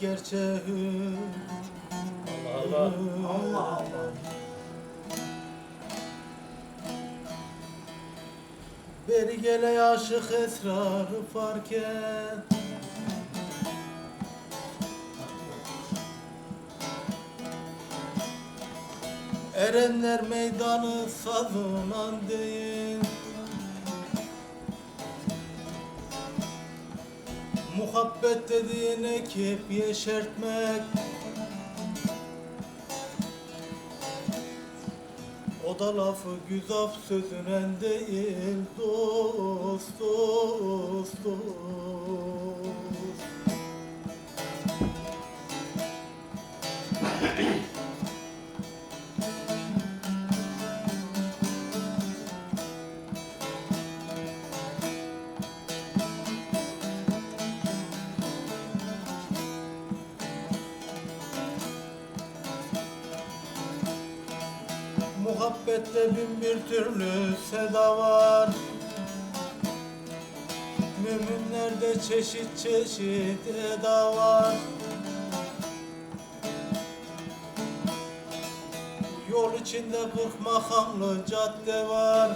gerçeği Allah Allah. Allah Allah. Beri gele aşık esrarı fark et Erenler meydanı sadınan değil Muhabbet dediğin ekip yeşertmek. O da lafı güzaf sözünen değil dost Muhabbette bin bir türlü seda var. Müminlerde çeşit çeşit eda var. Yol içinde kırk makamlı cadde var.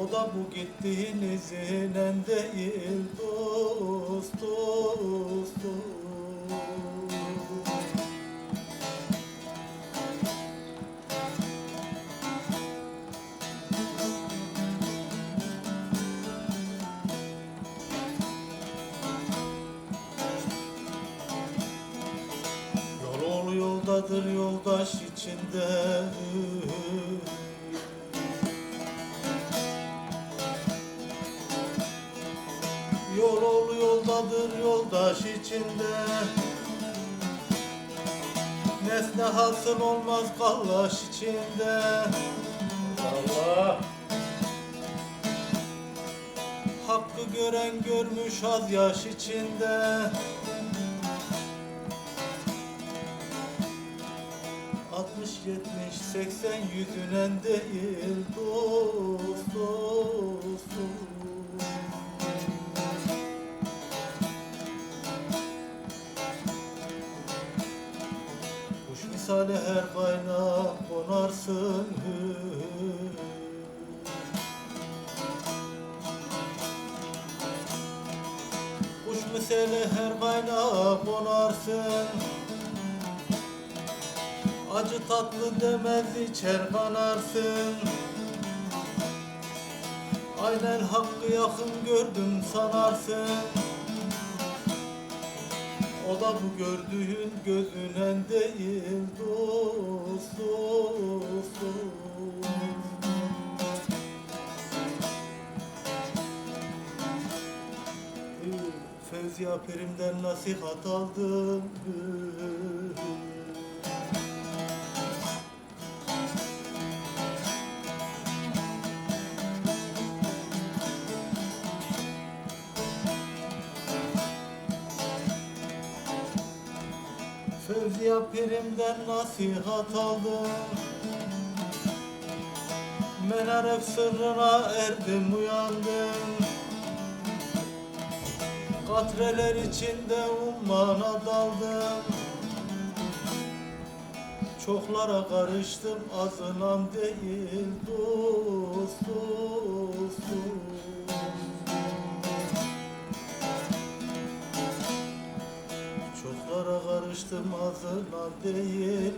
O da bu gittiğinizin en değil dost dost dost ol yoldadır yoldaş içinde. Yol ol yoldadır yoldaş içinde. Nesne hasıl olmaz kallaş içinde. Allah. Hakkı gören görmüş az yaş içinde Altmış, yetmiş, seksen yüzünen değil dost, dost, dost. Kuş misali her kaynağa konarsın Kuş misali her kaynağa konarsın Acı tatlı demez içer kanarsın. Aynen hakkı yakın gördüm sanarsın. O da bu gördüğün gözünen değil dost dost dost Fevziya Perim'den nasihat aldım Fevziya Perim'den nasihat aldım. Menaref sırrına erdim uyandım. Katreler içinde ummana daldım. Çoklara karıştım azınan değil dost dost dost azınan değil